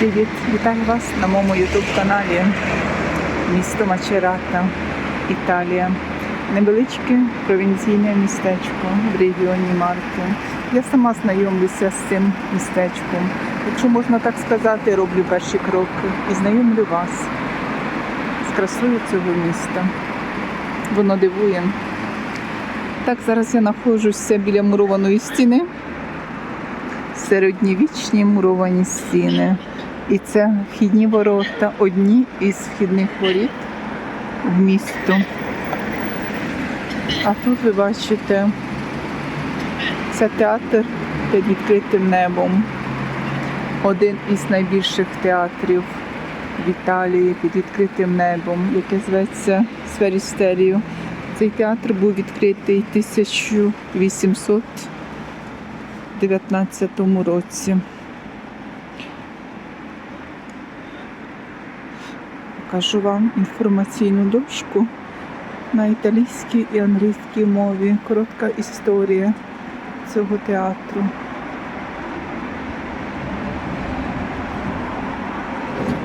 Привіт! Вітаю вас на моєму YouTube каналі Місто Мачерата, Італія. Невеличке провінційне містечко в регіоні Марки. Я сама знайомлюся з цим містечком. Якщо можна так сказати, роблю перші кроки і знайомлю вас з красою цього міста. Воно дивує. Так, зараз я знаходжуся біля мурованої стіни середньовічні муровані стіни. І це вхідні ворота, одні із вхідних воріт в місто. А тут ви бачите, це театр під відкритим небом. Один із найбільших театрів в Італії під відкритим небом, яке зветься Сферістерію. Цей театр був відкритий 1800 2019 році. Покажу вам інформаційну дошку на італійській і англійській мові. Коротка історія цього театру.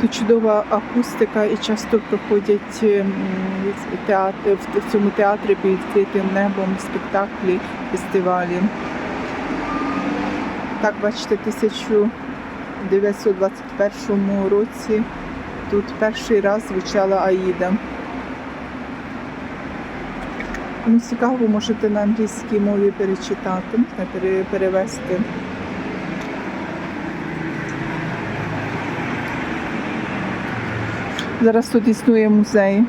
Тут чудова акустика і часто проходять ем, театр, в цьому театрі під відкритим небом спектаклі, фестивалі. Так, бачите, 1921 році тут перший раз звучала Аїда. Кому цікаво, можете на англійській мові перечитати, пере- перевести. Зараз тут існує музей.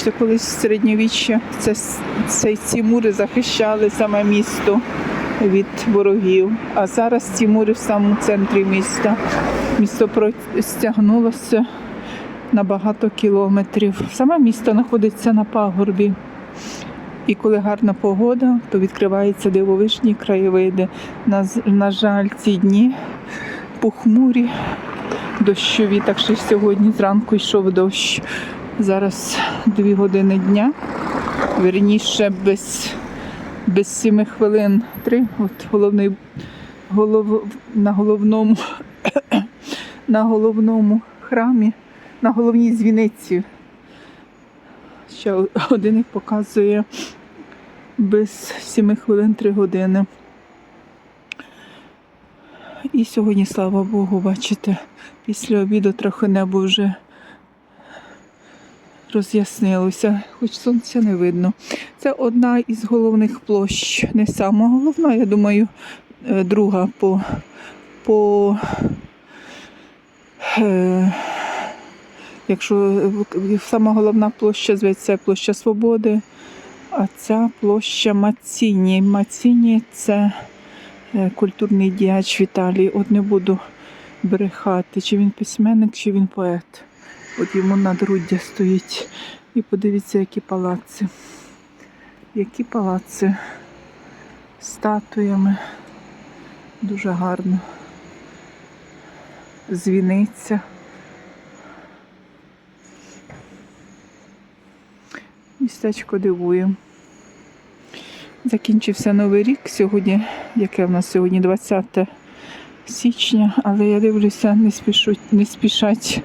Бачите, колись в середньовіччя це, це, ці мури захищали саме місто від ворогів. А зараз ці мури в самому центрі міста. Місто простягнулося на багато кілометрів. Саме місто знаходиться на пагорбі. І коли гарна погода, то відкриваються дивовижні краєвиди. На, на жаль, ці дні похмурі, дощові, так що сьогодні зранку йшов дощ. Зараз дві години дня. Верніше без, без сіми хвилин три. От головний голов, на головному на головному храмі, на головній дзвіниці. Ще годинник показує без сіми хвилин три години. І сьогодні, слава Богу, бачите, після обіду трохи небо вже роз'яснилося, хоч сонця не видно. Це одна із головних площ, не сама головна, я думаю, е, друга по, по е, якщо е, сама головна площа зветься площа Свободи, а ця площа Маціні. Маціні це е, культурний діяч в Італії. От не буду брехати, чи він письменник, чи він поет. От йому надгруддя стоїть. І подивіться, які палаци. Які палаци статуями. Дуже гарно. Звіниця. Містечко дивує. Закінчився новий рік сьогодні, яке в нас сьогодні 20 січня, але я дивлюся, не спішуть, не спішать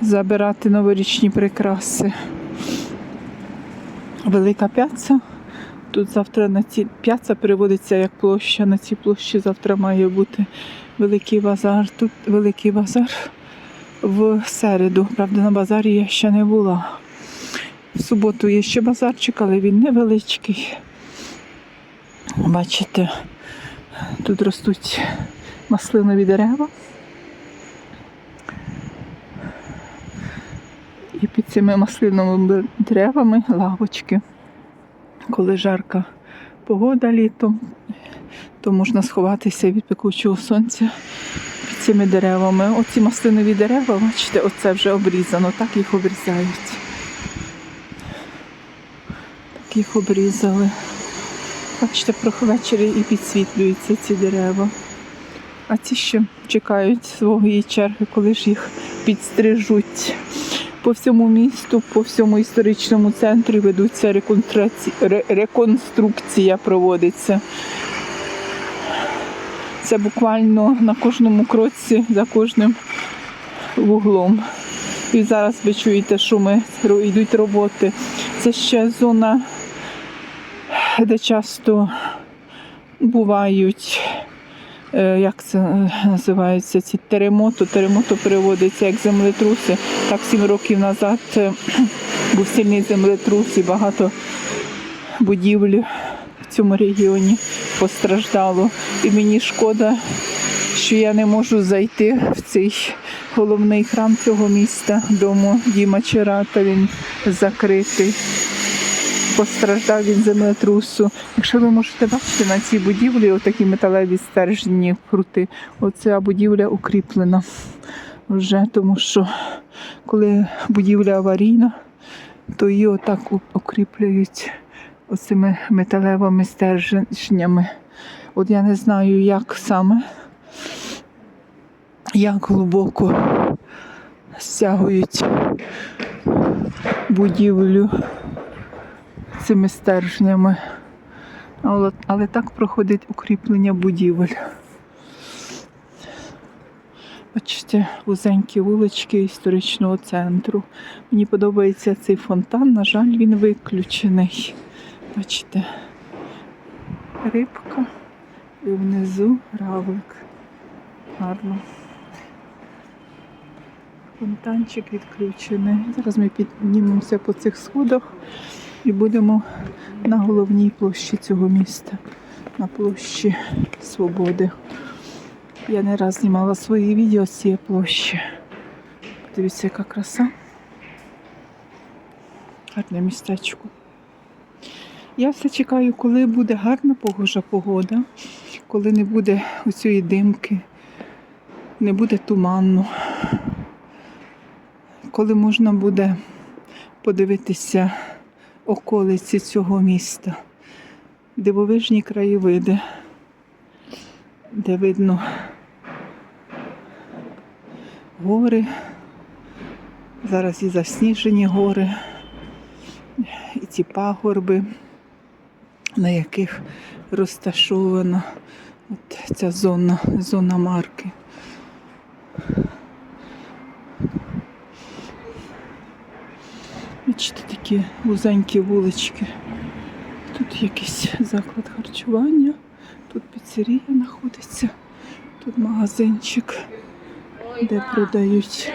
забирати новорічні прикраси. Велика п'яця. Тут завтра на ці п'яця переводиться як площа. На цій площі завтра має бути великий базар. Тут великий базар в середу. Правда, на базарі я ще не була. В суботу є ще базарчик, але він невеличкий. Бачите, тут ростуть маслинові дерева. І під цими маслиновими деревами лавочки. Коли жарка погода літом, то можна сховатися від пекучого сонця під цими деревами. Оці маслинові дерева, бачите, оце вже обрізано, так їх обрізають. Так їх обрізали. Бачите, ввечері і підсвітлюються ці дерева. А ці ще чекають своєї черги, коли ж їх підстрижуть. По всьому місту, по всьому історичному центрі ведуться реконструкція проводиться. Це буквально на кожному кроці, за кожним вуглом. І зараз ви чуєте, що ми йдуть роботи. Це ще зона, де часто бувають, як це е, називається, ці теремото. Теремото переводиться як землетруси. Так сім років назад е, був сильний землетрус і багато будівель в цьому регіоні постраждало. І мені шкода, що я не можу зайти в цей головний храм цього міста, дому Діма Черата. Він закритий. Постраждав від землетрусу. Якщо ви можете бачити на цій будівлі, отакі металеві стержні крути, оця будівля укріплена вже, тому що коли будівля аварійна, то її отак укріплюють оцими металевими стержнями. От я не знаю, як саме, як глибоко стягують будівлю цими стержнями. Але, але так проходить укріплення будівель. Бачите, вузенькі вулички історичного центру. Мені подобається цей фонтан, на жаль, він виключений. Бачите, рибка і внизу равлик. Гарно. Фонтанчик відключений. Зараз ми піднімемося по цих сходах і будемо на головній площі цього міста, на площі Свободи. Я не раз знімала свої відео з цієї площі. Подивіться, яка краса. Гарне містечко. Я все чекаю, коли буде гарна погожа погода, коли не буде оцієї димки, не буде туману, коли можна буде подивитися околиці цього міста, дивовижні краєвиди, де видно гори, зараз і засніжені гори, і ці пагорби, на яких розташована от ця зона, зона марки. Бачите, такі вузенькі вулички. Тут якийсь заклад харчування, тут піцерія знаходиться, тут магазинчик, де продають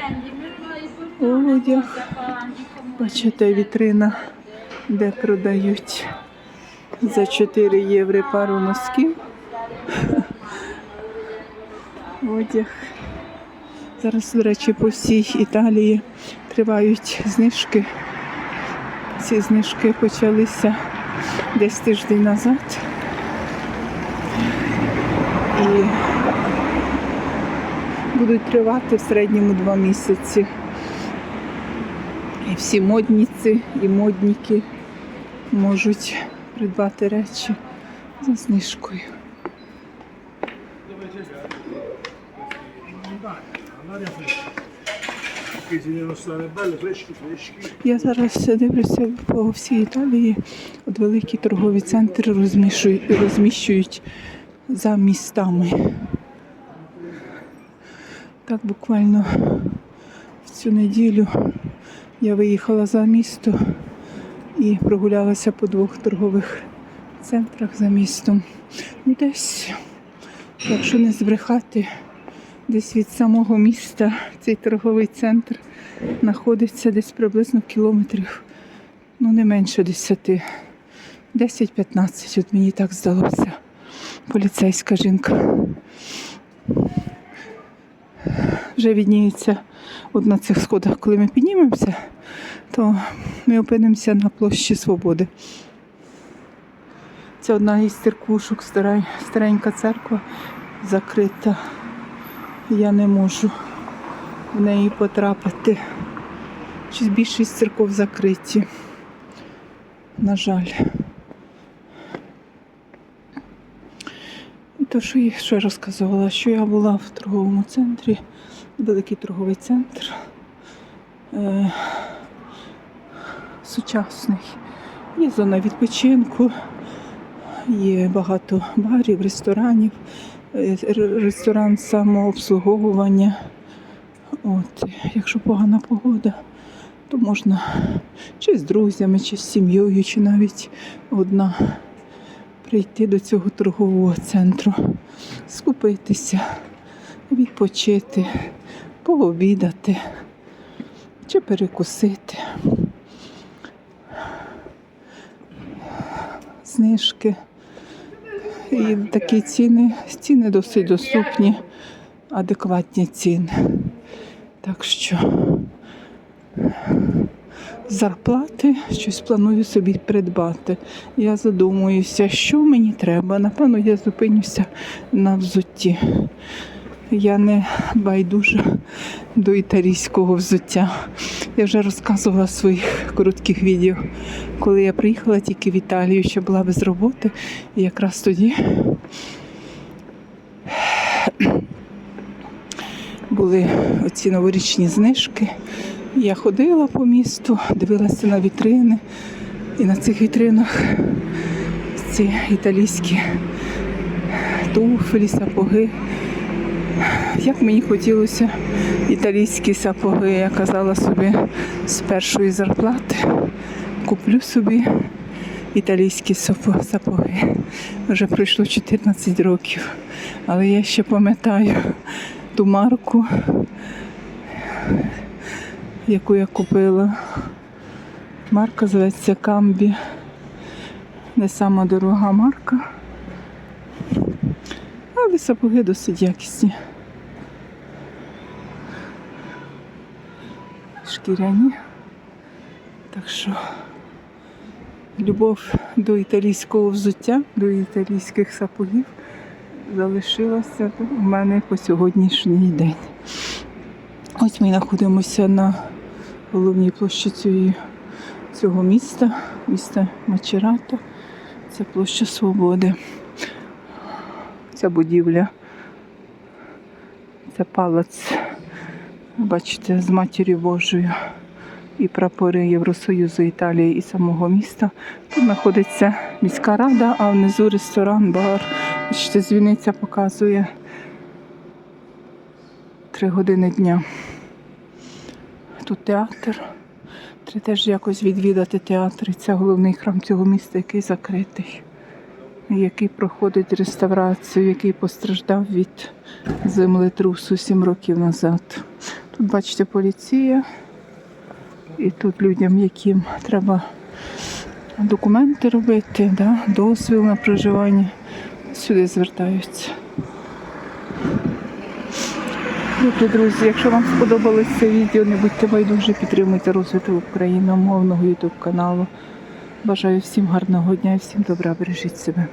одяг. Бачите, вітрина, де продають за 4 євро пару носків. Одяг. Зараз, до речі, по всій Італії тривають знижки. Ці знижки почалися десь тиждень назад. І будуть тривати в середньому два місяці. І всі модніці і модніки можуть придбати речі за знижкою. L'aria devono stare belle, freschi, freschi. Я зараз дивлюся по всій Італії. От великі торгові центри розміщують, розміщують за містами. Так буквально в цю неділю я виїхала за місто і прогулялася по двох торгових центрах за містом. Десь, якщо не збрехати, десь від самого міста цей торговий центр знаходиться десь приблизно кілометрів, ну не менше 10. 10-15, от мені так здалося. Поліцейська жінка. Вже відніється от на цих сходах, коли ми піднімемося, то ми опинимося на площі Свободи. Це одна із церквушок, старенька церква закрита. Я не можу в неї потрапити. Щось більшість церков закриті. На жаль. І то, що я ще розказувала, що я була в торговому центрі, великий торговий центр. е, сучасний. Є зона відпочинку, є багато барів, ресторанів, ресторан самообслуговування. От, якщо погана погода, то можна чи з друзями, чи з сім'єю, чи навіть одна прийти до цього торгового центру, скупитися, відпочити, пообідати чи перекусити. Знижки. І такі ціни, ціни досить доступні, адекватні ціни. Так що зарплати щось планую собі придбати. Я задумуюся, що мені треба. Напевно, я зупинюся на взутті. Я не байдужа до італійського взуття. Я вже розказувала в своїх коротких відео, коли я приїхала тільки в Італію, ще була без роботи, і якраз тоді були оці новорічні знижки. Я ходила по місту, дивилася на вітрини, і на цих вітринах ці італійські туфлі, сапоги. Як мені хотілося італійські сапоги, я казала собі з першої зарплати куплю собі італійські сапоги. Вже пройшло 14 років, але я ще пам'ятаю ту марку, яку я купила. Марка зветься Камбі. Не сама дорога марка. Але сапоги досить якісні. Шкіряні. Так що любов до італійського взуття, до італійських сапогів залишилася в мене по сьогоднішній день. Ось ми знаходимося на головній площі цього міста, міста Мачерато. Це площа Свободи. Ця будівля. Це палац, бачите, з Матір'ю Божою і прапори Євросоюзу Італії і самого міста. Тут знаходиться міська рада, а внизу ресторан, бар. Бачите, дзвіниця показує три години дня. Тут театр. Треба теж якось відвідати театр. Це головний храм цього міста, який закритий, який проходить реставрацію, який постраждав від землетрусу сім років назад. Тут, бачите, поліція. І тут людям, яким треба документи робити, да, дозвіл на проживання, сюди звертаються. Добре, друзі, якщо вам сподобалось це відео, не будьте байдужі, підтримуйте розвиток україномовного YouTube каналу. Бажаю всім гарного дня і всім добра, бережіть себе.